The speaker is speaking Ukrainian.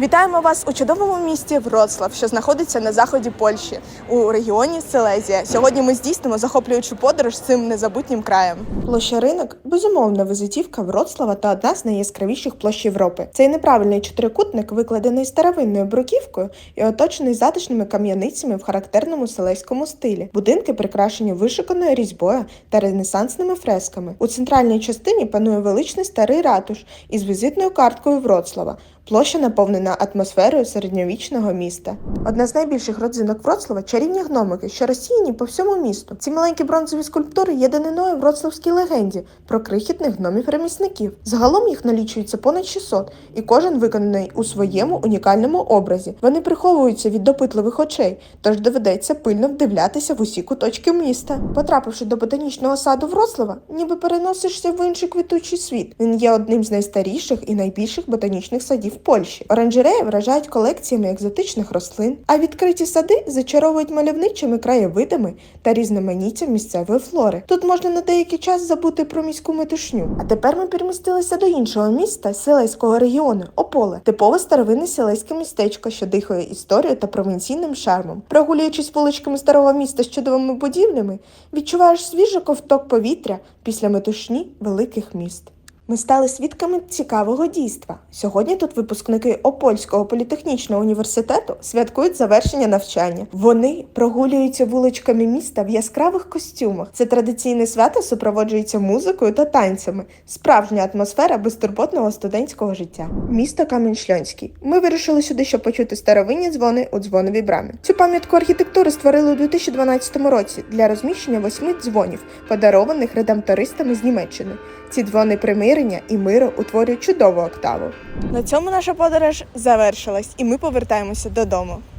Вітаємо вас у чудовому місті Вроцлав, що знаходиться на заході Польщі у регіоні Силезія. Сьогодні ми здійснимо захоплюючу подорож з цим незабутнім краєм. Площа ринок безумовна визитівка Вроцлава та одна з найяскравіших площ Європи. Цей неправильний чотирикутник викладений старовинною бруківкою і оточений затишними кам'яницями в характерному селезькому стилі. Будинки прикрашені вишиканою різьбою та ренесансними фресками. У центральній частині панує величний старий ратуш із візитною карткою Вроцлава. Площа наповнена атмосферою середньовічного міста. Одна з найбільших родзинок Вроцлава чарівні гномики, що розсіяні по всьому місту. Ці маленькі бронзові скульптури є даниною вроцлавській легенді про крихітних гномів-ремісників. Загалом їх налічується понад 600, і кожен виконаний у своєму унікальному образі. Вони приховуються від допитливих очей, тож доведеться пильно вдивлятися в усі куточки міста. Потрапивши до ботанічного саду Вроцлава, ніби переносишся в інший квітучий світ. Він є одним з найстаріших і найбільших ботанічних садів Польщі. Оранжереї вражають колекціями екзотичних рослин, а відкриті сади зачаровують мальовничими краєвидами та різноманіттям місцевої флори. Тут можна на деякий час забути про міську метушню. А тепер ми перемістилися до іншого міста Селейського регіону Ополе, типове старовинне селейське містечко, що дихає історією та провінційним шармом. Прогулюючись вуличками старого міста з чудовими будівлями, відчуваєш свіжий ковток повітря після метушні великих міст. Ми стали свідками цікавого дійства. Сьогодні тут випускники Опольського політехнічного університету святкують завершення навчання. Вони прогулюються вуличками міста в яскравих костюмах. Це традиційне свято супроводжується музикою та танцями. Справжня атмосфера безтурботного студентського життя. Місто Камінь-Шльонський. Ми вирішили сюди, щоб почути старовинні дзвони у дзвоновій брамі. Цю пам'ятку архітектури створили у 2012 році для розміщення восьми дзвонів, подарованих редамтористами з Німеччини. Ці дзвони примирення і миру утворюють чудову октаву. На цьому наша подорож завершилась, і ми повертаємося додому.